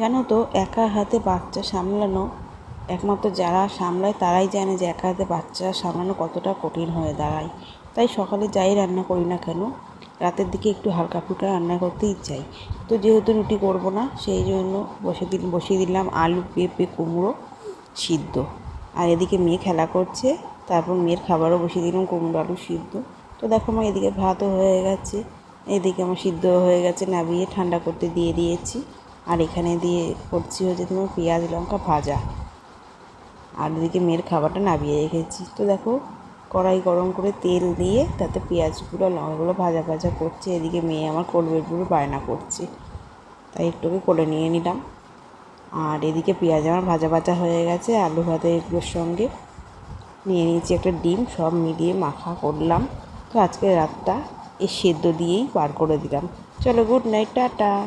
জানো তো, একা হাতে বাচ্চা সামলানো, একমাত্র যারা সামলায় তারাই জানে যে একা হাতে বাচ্চা সামলানো কতটা কঠিন হয়ে দাঁড়ায়। তাই সকালে যাই রান্না করি না কেন, রাতের দিকে একটু হালকা ফুলকা রান্না করতেই চাই তো যেহেতু রুটি করব না, সেই জন্য বসে দিন বসিয়ে দিলাম আলু, পেঁপে, কুমড়ো সিদ্ধ। আর এদিকে মেয়ে খেলা করছে, তারপর মেয়ের খাবারও বসিয়ে দিলাম, কুমড়ো আলু সিদ্ধ। তো দেখো আমার এদিকে ভাতও হয়ে গেছে, এদিকে আমার সিদ্ধ হয়ে গেছে নাবিয়ে ঠান্ডা করতে দিয়ে দিয়েছি। আর এখানে দিয়ে করছি হচ্ছে তোমার পেঁয়াজ, লঙ্কা ভাজা। আর এদিকে মেয়ের খাবারটা নামিয়ে রেখেছি। তো দেখো, কড়াই গরম করে তেল দিয়ে তাতে পেঁয়াজগুলো, লঙ্কাগুলো ভাজা ভাজা করছে। এদিকে মেয়ে আমার কোলবের বায়না করছে। তাই একটুকে কোলে নিয়ে নিলাম। আর এদিকে পেঁয়াজ আমার ভাজা ভাজা হয়ে গেছে। আলু ভাজা এগুলোর সঙ্গে নিয়ে নিয়েছি একটা ডিম, সব মিলিয়ে মাখা করলাম। তো আজকে রাতটা এই সেদ্ধ দিয়েই পার করে দিলাম। চলো, গুড নাইট, টাটা।